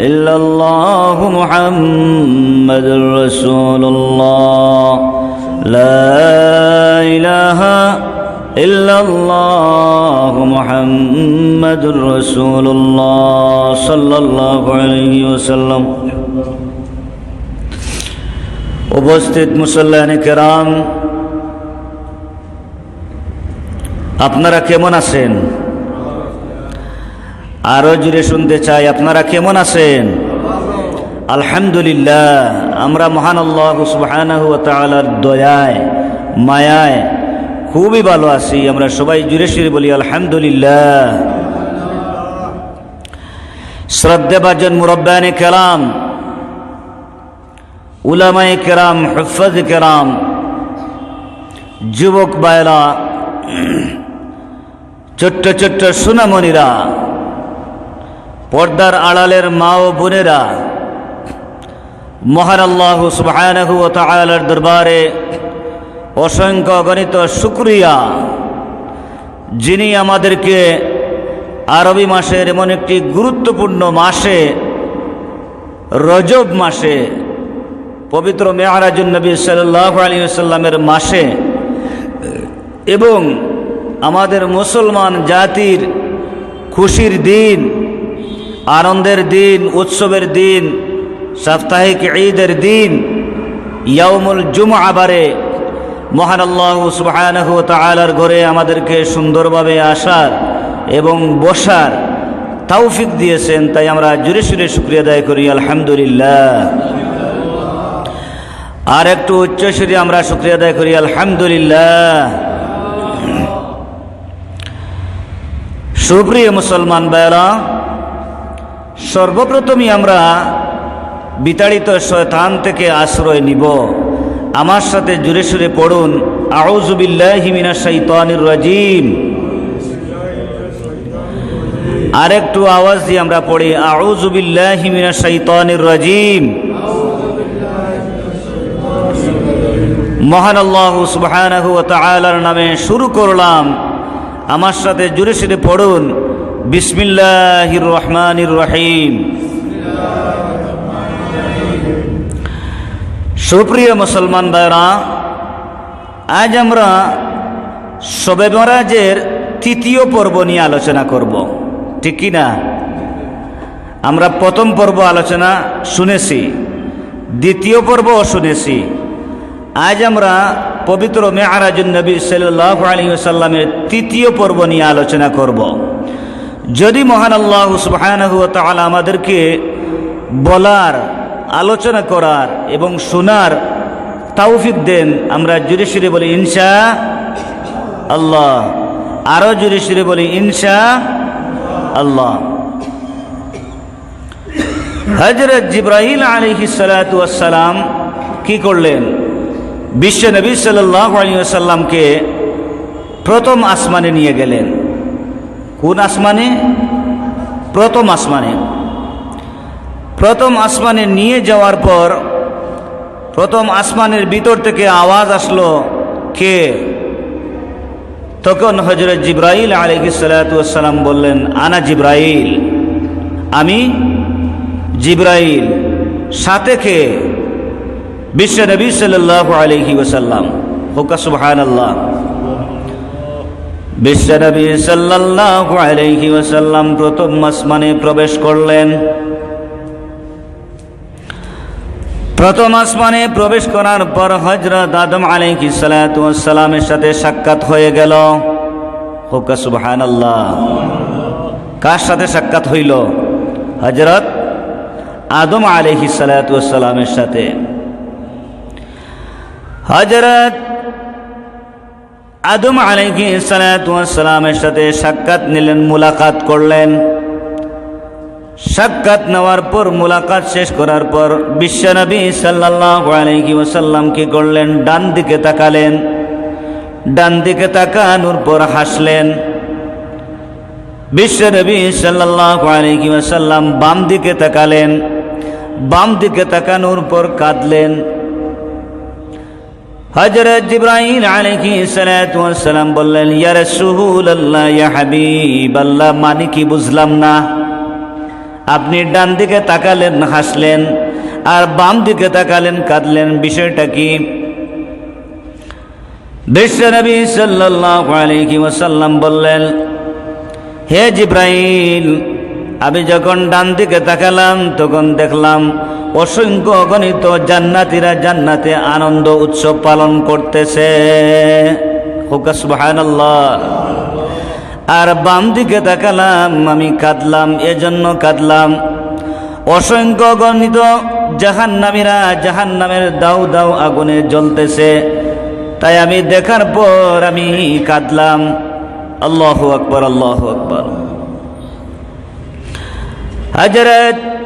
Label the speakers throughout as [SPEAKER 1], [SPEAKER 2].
[SPEAKER 1] إلا الله محمد رسول الله لا إله إلا الله محمد رسول الله صلى الله عليه وسلم উপস্থিত মুসল্লান কেরাম আপনারা কেমন আছেন আরও জুড়ে শুনতে চাই, আপনারা কেমন আছেন? আলহামদুলিল্লাহ, আমরা মহান আল্লাহ তাআলার দয়ায়, মায়ায় খুবই ভালো আছি, আমরা সবাই জুড়ে সুরে বলি আলহামদুলিল্লাহ। শ্রদ্ধেভাজন মুরব্বানে কেরাম, উলামায়ে কেরাম, হফজ কেরাম, যুবক বায়রা ছোট্ট ছোট্ট সুনামণিরা পর্দার আড়ালের মা ও বোনেরা মহান আল্লাহ সুবহানাহু তাআলার দরবারে অসংখ্য গণিত শুক্রিয়া। যিনি আমাদেরকে আরবি মাসের এমন একটি গুরুত্বপূর্ণ মাসে, রজব মাসে, পবিত্র মেয়ারাজুন নবী সাল্লাহ আলী সাল্লামের মাসে এবং আমাদের মুসলমান জাতির খুশির দিন আনন্দের দিন, উৎসবের দিন, সাপ্তাহিক ঈদের দিন ইয়ামুল জুম আবারে মহান আল্লাহ সুবাহানহ তালার ঘরে আমাদেরকে সুন্দরভাবে আসার এবং বসার তাওফিক দিয়েছেন, তাই আমরা জুড়ে সুরে শুক্রিয়া আদায় করি, আলহামদুলিল্লাহ। আর একটু উচ্চস্বরে আমরা শুক্রিয়া আদায় করি, আলহামদুলিল্লাহ। সুপ্রিয় মুসলমান বেলা সর্বপ্রথমই আমরা বিতাড়িত শয়তান থেকে আশ্রয় নিব। আমার সাথে জুড়ে সুরে পড়ুন আউজুবিল্লাহিমিনা শৈতানির রাজিম। আরেকটু আওয়াজ দিয়ে আমরা পড়ি আউজুবিল্লাহিমিনা শৈতানির রাজিম। মহান আল্লাহ তাআলার নামে শুরু করলাম। আমার সাথে জুড়ে সুরে পড়ুন বিসমিল্লাহির রহমানির রহিম। সুপ্রিয় মুসলমান ভাইরা, আজ আমরা শবে মহারাজের তৃতীয় পর্ব নিয়ে আলোচনা করব। ঠিক কি না? আমরা প্রথম পর্ব আলোচনা শুনেছি, দ্বিতীয় পর্বও শুনেছি। আজ আমরা পবিত্র মেয়ারাজুন নবী সাল্লাহ আলী সাল্লামের তৃতীয় পর্ব নিয়ে আলোচনা করব। যদি মহান আল্লাহ সুবাহানহু তাআলা আমাদেরকে বলার, আলোচনা করার এবং শোনার তাওফিক দেন, আমরা জুড়ে সুরে বলি ইনশা আল্লাহ। আরও জুড়ে সুরে বলি ইনশা আল্লাহ। হজরত জিব্রাহিল আলহি সালাম কি করলেন? বিশ্ব নবী সাল্লাহ আলিয়াল্লামকে প্রথম আসমানে নিয়ে গেলেন। কোন আসমানে? প্রথম আসমানে। প্রথম আসমানে নিয়ে যাওয়ার পর প্রথম আসমানের ভিতর থেকে আওয়াজ আসলো, কে? তখন হজরত জিব্রাইল আলহি সালাতাম বললেন, আনা জিব্রাইল। আমি জিব্রাইল। সাথে কে? বিশ্ব নবী সাল্লাহ আলহি ওসাল্লাম হোকা সুবহান আল্লাহ বিশ্ব নবী সাল্লাহ আলহি ওসাল্লাম প্রথম আসমানে প্রবেশ করলেন। প্রথম আসমানে প্রবেশ করার পর হজরত আদম আলাইহি সালামের সাথে সাক্ষাৎ হয়ে গেল। হোকা সুবহান আল্লাহ কার সাথে সাক্ষাৎ হইল? হজরত আদম আলহি সালামের সাথে। হজরত আদম আলহি সালামের সাথে সাক্ষাৎ নিলেন, মুলাকাত করলেন। সাক্ষাৎ নেওয়ার পর, মুলাকাত শেষ করার পর বিশ্বনবী সাল্লাহ আলহি ওসাল্লাম কি করলেন, ডান দিকে তাকালেন। ডান দিকে তাকানোর পর হাসলেন। বিশ্বনবী সাল্লাহ আলহি ওসাল্লাম বাম দিকে তাকালেন। বাম দিকে তাকানোর পর কাঁদলেন। হজরত জিব্রাহিম আলহি সালাম বললেন ইয়ার সুহুল আল্লাহ ইয়া হাবিব আল্লাহ মানে কি বুঝলাম না? আপনি ডান দিকে তাকালেন, হাসলেন, আর বাম দিকে তাকালেন, কাঁদলেন। বিষয়টা কি? বিশ্বনবী সাল্লাল্লাহু আলাইহি ওয়াসাল্লাম বললেন, হে জিব্রাইল, আমি যখন ডান দিকে তাকালাম, তখন দেখলাম অসংখ্য অগণিত জান্নাতীরা জান্নাতে আনন্দ উৎসব পালন করতেছে। আর বাম দিকে তাকালাম, আমি কাঁদলাম, এজন্য কাঁদলাম। অসংখ্য গণিত জাহান্নামীরা জাহান্নামের দাউ দাউ আগুনে জ্বলতেছে। তাই আমি দেখার পর আমি কাঁদলাম। আল্লাহ আকবর আল্লাহ আকবর। হজরত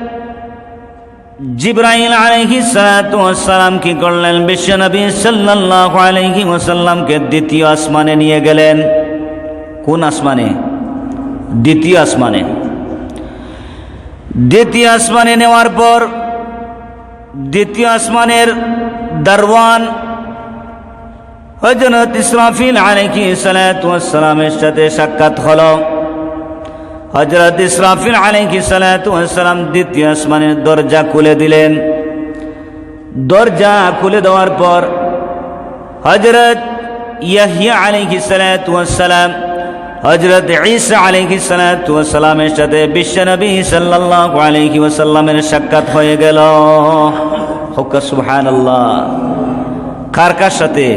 [SPEAKER 1] জিব্রাইল আলাইহি সালাম কি করলেন? বিশ্বনবী সাল্লাল্লাহু আলাইহি ওয়াসাল্লামকে দ্বিতীয় আসমানে নিয়ে গেলেন। কোন আসমানে? দ্বিতীয় আসমানে। দ্বিতীয় আসমানে নেওয়ার পর দ্বিতীয় আসমানের দারওয়ান হজরত ইসরাফিল আলাইহি সালামের সাথে সাক্ষাৎ হলো। হজরত ইসরাফিল আলাইহি সালাম দ্বিতীয় আসমানের দরজা খুলে দিলেন। দরজা খুলে দেওয়ার পর হজরত ইয়াহিয়া আলাইহি সালাম হজরত ঈসা আলাইহি সালামের সাথে বিশ্বনবী সাল্লাল্লাহু আলাইহি ওয়াসাল্লামের সাক্ষাৎ হয়ে গেল। হুক্কা সুবহানাল্লাহ। কার কার সাথে?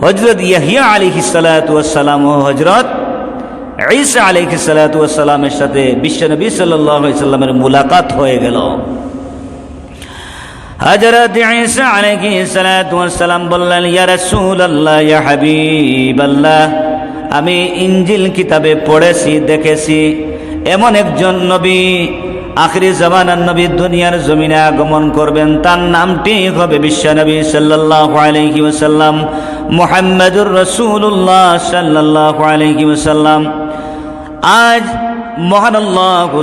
[SPEAKER 1] হজরত ইয়াহিয়া আলাইহি সালাম ও হজরত ঈসা আলাইহি সালামের সাথে বিশ্বনবী সাল্লামের মুলাকাত হয়ে গেল। হজরত ঈসা আলাইহি সালাম বললেন, ইয়া রাসূলুল্লাহ, ইয়া হাবিবাল্লাহ, আমি ইঞ্জিল কিতাবে পড়েছি, দেখেছি। এমন একজন নবী আখরি জামানার নবী দুনিয়ার জমিনে আগমন করবেন। তার নামটি হবে বিশ্বনবী সাল্লাল্লাহু আলাইহি ওয়াসাল্লাম, মুহাম্মাদুর রাসূলুল্লাহ সাল্লাল্লাহু আলাইহি ওয়াসাল্লাম। আজ মহান আল্লাহ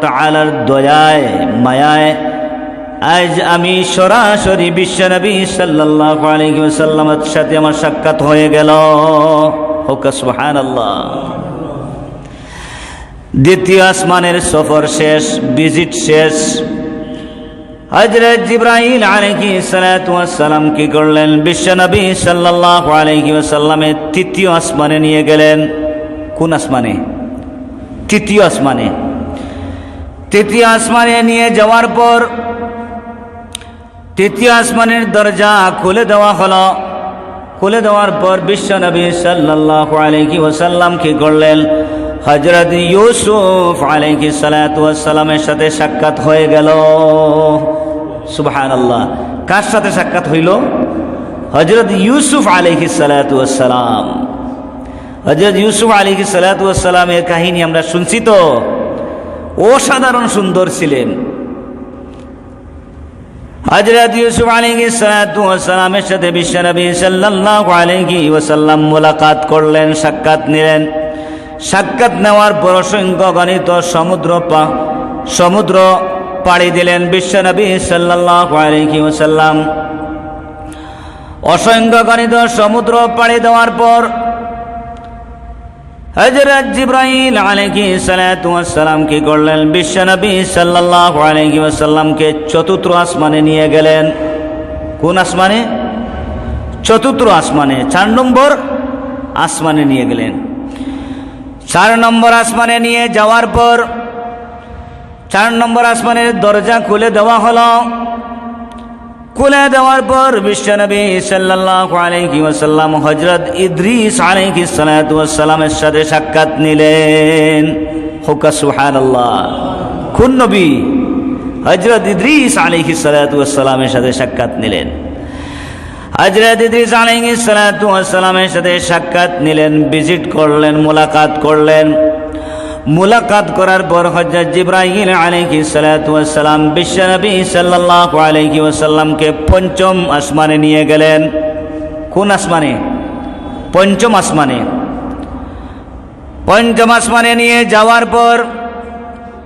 [SPEAKER 1] তাআলার দয়ায়, মায়ায় আজ আমি সরাসরি বিশ্বনবী সাল্লাল্লাহু আলাইহি ওয়াসাল্লামের সাথে আমার সাক্ষাৎ হয়ে গেল। হোকা সুবহানাল্লাহ। দ্বিতীয় আসমানের সফর শেষ, ভিজিট শেষ। হজরত জিব্রাহিল আলহি সালাম কি করলেন? বিশ্বনবী সাল্লাহ আলহি সাল্লামের তৃতীয় আসমানে নিয়ে গেলেন। কোন আসমানে? তৃতীয় আসমানে। তৃতীয় আসমানে নিয়ে যাওয়ার পর তৃতীয় আসমানের দরজা খুলে দেওয়া হলো। খুলে দেওয়ার পর বিশ্বনবী সাল্লাহ আলহি ওসাল্লাম কি করলেন হজরত ইউসুফ আলহি সালাতামের সাথে সাক্ষাৎ হয়ে গেল। সুবহান আল্লাহ কার সাথে সাক্ষাৎ হইল? হজরত ইউসুফ আলহি সালাতাম হজরত ইউসুফ আলহি সালাতামের কাহিনী আমরা শুনছি তো। অসাধারণ সুন্দর ছিলেন। হজরত ইউসুফ আলহি সালামের সাথে বিশ্বনবী মোলাকাত করলেন, সাক্ষাৎ নিলেন। সাক্ষাৎ নেওয়ার পর অসংখ্য গণিত সমুদ্র সমুদ্র পাড়ি দিলেন বিশ্বনবী সাল্লাহ আলহি অসংখ্য গণিত সমুদ্র পাড়ি দেওয়ার পর হজরত জিব্রাহিল আলহি সালাম কি করলেন? বিশ্বনবী সাল্লাহ আলহি ওসাল্লামকে চতুর্থ আসমানে নিয়ে গেলেন। কোন আসমানে? চতুর্থ আসমানে। চার নম্বর আসমানে নিয়ে গেলেন। চার নম্বর আসমানে নিয়ে যাওয়ার পর চার নম্বর আসমানের দরজা খুলে দেওয়া হলো। খুলে দেওয়ার পর বিশ্বনবী সাল্লাল্লাহু আলাইহি ওয়াসাল্লাম হযরত ইদ্রিস আলাইহি সালাতু ওয়াসসালামের সাথে সাক্ষাৎ নিলেন। হুকা সুবহানাল্লাহ। কোন নবী হযরত ইদ্রিস আলাইহি সালাতু ওয়াসসালামের সাথে সাক্ষাৎ নিলেন। হজরত ইদ্রিস আলাইহি সালাতু ওয়াসসালামের সাথে সাক্ষাৎ নিলেন, ভিজিট করলেন, মোলাকাত করলেন। মোলাকাত করার পর হজরত জিব্রাহিল আলাইহি সালাতু ওয়াসসালাম বিশ্বনবী সাল্লাল্লাহু আলাইহি ওয়াসাল্লামকে পঞ্চম আসমানে নিয়ে গেলেন। কোন আসমানে? পঞ্চম আসমানে। পঞ্চম আসমানে নিয়ে যাওয়ার পর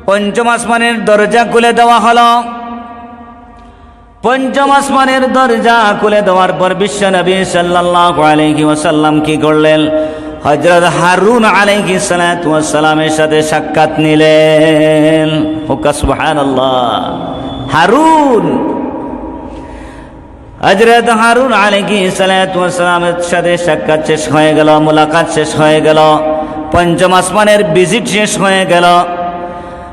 [SPEAKER 1] পঞ্চম আসমানের দরজা খুলে দেওয়া হলো। পঞ্চম আসমানের দরজা খুলে দেওয়ার পর বিশ্বনবী সাল্লাল্লাহু আলাইহি ওয়াসাল্লাম কি করলেন? হজরত হারুন আলাইহি সালামের সাথে সাক্ষাৎ নিলেন। হুকা, সুবহানাল্লাহ। হারুন! হজরত হারুন আলাইহি সালামের সাথে সাক্ষাৎ শেষ হয়ে গেল, মোলাকাত শেষ হয়ে গেল, পঞ্চম আসমানের ভিজিট শেষ হয়ে গেল।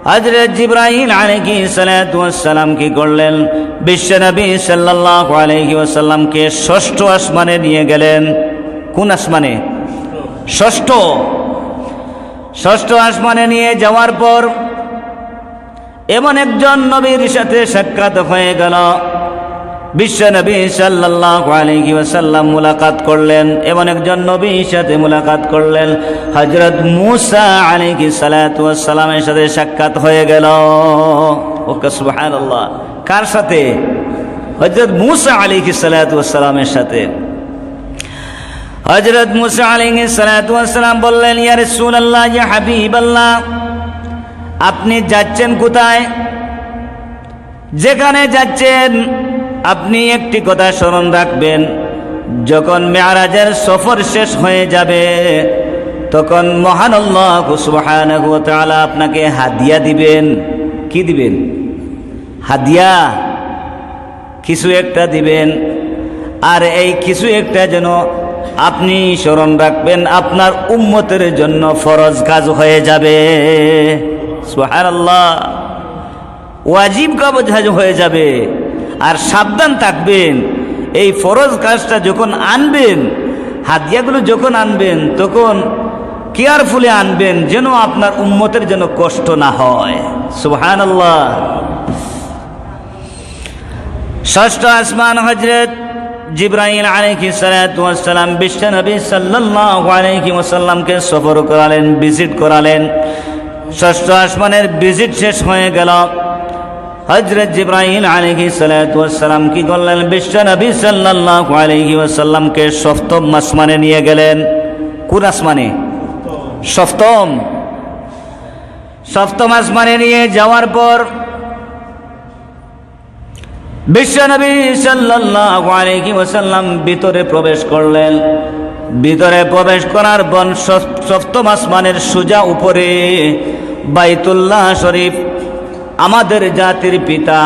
[SPEAKER 1] হজরত জিব্রাহিম আলাইহি সালাম কি করলেন? বিশ্বনবী সাল্লাল্লাহু আলাইহি ওয়াসাল্লামকে ষষ্ঠ আসমানে নিয়ে গেলেন। কোন আসমানে? ষষ্ঠ। ষষ্ঠ আসমানে নিয়ে যাওয়ার পর এমন একজন নবীর সাথে সাক্ষাৎ হয়ে গেল। বিশ্ব নবী সাল্লাল্লাহু আলাইহি ওয়াসাল্লাম মুলাকাত করলেন। এমন একজন নবীর সাথে মুলাকাত করলেন। হজরত মুসা আলাইহি সালাতু ওয়াসসালামের সাথে সাক্ষাৎ হয়ে গেল। ওকে সুবহানাল্লাহ। কার সাথে? হজরত মুসা আলাইহি সালাতু ওয়াসসালামের সাথে। হযরত মূসা ওয়াসসালাম বললেন, ইয়া রাসূলুল্লাহ, ইয়া হাবিবাল্লাহ, আপনি যাচ্ছেন কোথায়? যেখানে যাচ্ছেন, আপনি একটি কথা স্মরণ রাখবেন, যখন মেয়ারাজের সফর শেষ হয়ে যাবে, তখন মহান আল্লাহ তাআলা আপনাকে হাদিয়া দিবেন। কি দিবেন? হাদিয়া? কিছু একটা দিবেন। আর এই কিছু একটা যেন আপনি স্মরণ রাখবেন, আপনার উম্মতের জন্য ফরজ কাজ হয়ে যাবে। সুবহানাল্লাহ। ওয়াজিব কাজ হয়ে যাবে। আর সাবধান থাকবেন, এই ফরজ কাজটা যখন আনবেন, হাদিয়াগুলো যখন আনবেন, তখন কেয়ারফুলি আনবেন, যেন আপনার উম্মতের যেন কষ্ট না হয়। সুবহান আল্লাহ ষষ্ঠ আসমান হজরত জিব্রাহিম আলাইহি সালাম বিশ্ব নবী সাল্লাল্লাহু আলাইহি ওয়াসাল্লামকে সফর করালেন ভিজিট করালেন। ষষ্ঠ আসমানের ভিজিট শেষ হয়ে গেল। হজরত জিব্রাহিম আলহি সালাম কি করলেন? বিশ্ব নবী সাল্লাহ আলহি ওসাল্লামকে সপ্তম আসমানে নিয়ে গেলেন। কোন আসমানে? সপ্তম। সপ্তম আসমানে নিয়ে যাওয়ার পর বিশ্ব নবী সাল্লাহ আলহি ওসাল্লাম ভিতরে প্রবেশ করলেন। ভিতরে প্রবেশ করার বন সপ্তম আসমানের সুজা উপরে বাইতুল্লাহ শরীফ। আমাদের জাতির পিতা,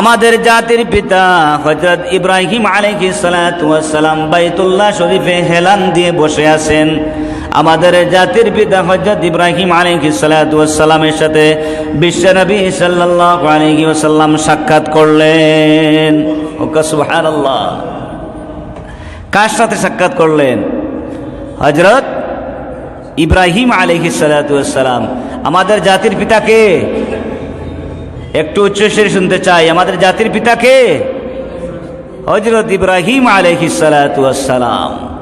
[SPEAKER 1] আমাদের জাতির পিতা হজরত ইব্রাহিম আলহি সালাম বাইতুল্লাহ শরীফে হেলান দিয়ে বসে আছেন। আমাদের জাতির পিতা হজরত ইব্রাহিম আলহি সালামের সাথে সাল্লাহ আলহি ওসাল্লাম সাক্ষাৎ করলেন। আল্লাহ কার সাথে সাক্ষাৎ করলেন? হজরত ইব্রাহিম আলহি সালাম আমাদের জাতির পিতাকে একটু উচ্চস্বরে শুনতে চাই। আমাদের জাতির পিতাকে হজরত ইব্রাহিম আলহি সালাম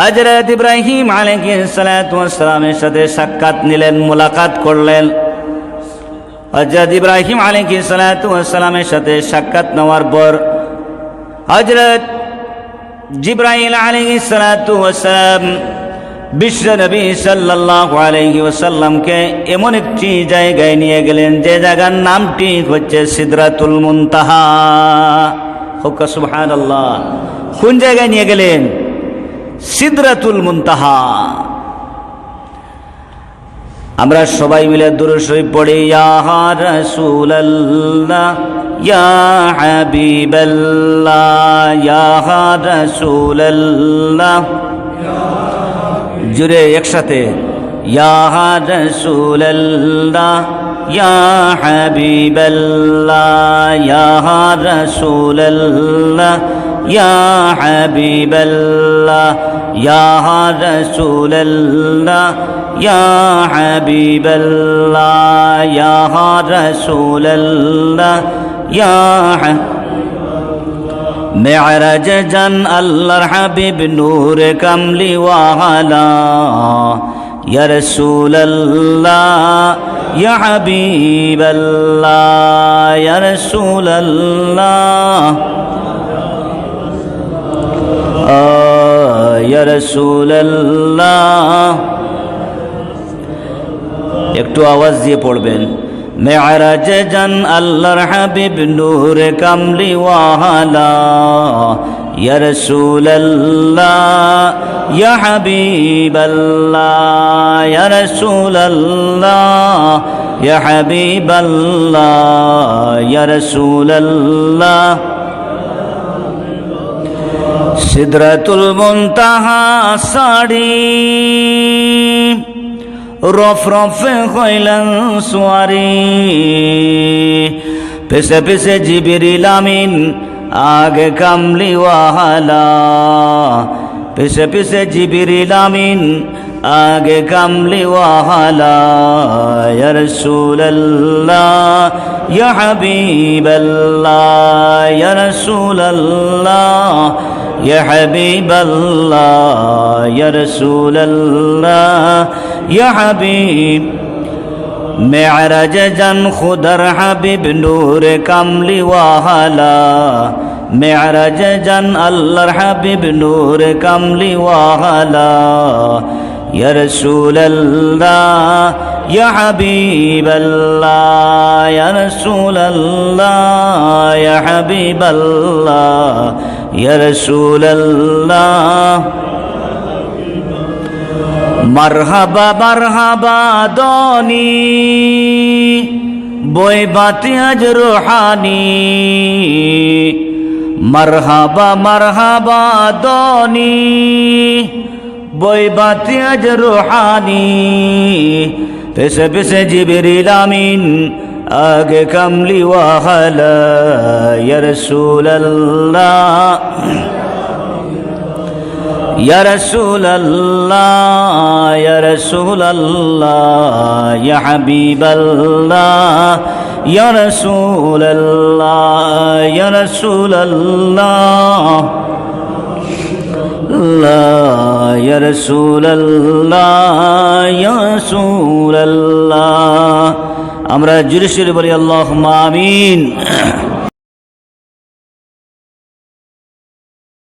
[SPEAKER 1] হজরত ইব্রাহিম আলহি সালামের সাথে সাক্ষাৎ নিলেন, মোলাকাত করলেন। হজরত ইব্রাহিম আলহি সালামের সাথে সাক্ষাৎ নেওয়ার পর হজরত জিব্রাহিম আলহি সালাম বিশ্ব নবী সাল্লাহ আলহি ওসাল্লামকে এমন একটি জায়গায় নিয়ে গেলেন, যে জায়গার নামটি হচ্ছে সিদরাতুল মুনতাহা। হোক সুবহান আল্লাহ কোন জায়গায় নিয়ে গেলেন? সিদরাতুল মুনতাহা। আমরা সবাই মিলে দূর শরীফ পড়ি, ইয়া রাসূলুল্লাহ, ইয়া হাবিবাল্লাহ, ইয়া রাসূলুল্লাহ। জুড়ে একসাথে, ইয়া রাসূলুল্লাহ, ইয়া হাবিবাল্লাহ, ইয়া রাসূলুল্লাহ। ইয়া হাবিবাল্লাহ ইয়া রাসূলুল্লাহ ইয়া হাবিবাল্লাহ ইয়া রাসূলুল্লাহ ইয়া মেয়ারাজ জান আল্লাহর হাবিব নূর কামলি ওয়াহালা ইয়া রাসূলুল্লাহ ইয়া হাবিবাল্লাহ ইয়া রাসূলুল্লাহ ইয়া রাসূলুল্লাহ একটু আওয়াজ দিয়ে পড়বেন। মেয়ারাজ জান আল্লাহর হাবিব নূর কামলি ওয়াহালা ইয়া ইয়া হাবিবাল্লাহ, ইয়া ইয়া হাবিবাল্লাহ, ইয়া রাসূলুল্লাহ। সিদরাতুল মুনতাহা সাড়ি রফ রফে হইলেন সোয়ারি। পেছে পেছে জিবিরিল আমিন, আগে কামলি ওয়াহালা। পেছে পেছে জিবিরিল আমিন, আগে কামলি ওয়াহালা। ইয়া রাসূলুল্লাহ, ইয়া يا حبيب الله يا رسول الله يا حبيب. معرج جن خدر حبيب نور كامل والا معرج جن الله حبيب نور كامل والا يا رسول الله يا حبيب الله يا رسول الله يا حبيب الله. ইয়া মারহাবা মারহাবা দনি বই আজ রোহানি মারহাবা মারহাবা দনি বই আজ রোহানি জিবির آگ کملی وحلا یا رسول اللہ۔ یا رسول اللہ یا رسول اللہ یا حبیب اللہ۔ یا رسول اللہ یا رسول اللہ۔ الله يا رسول الله يا رسول الله আমরা জুরিশির বলি আল্লাহ আমিন।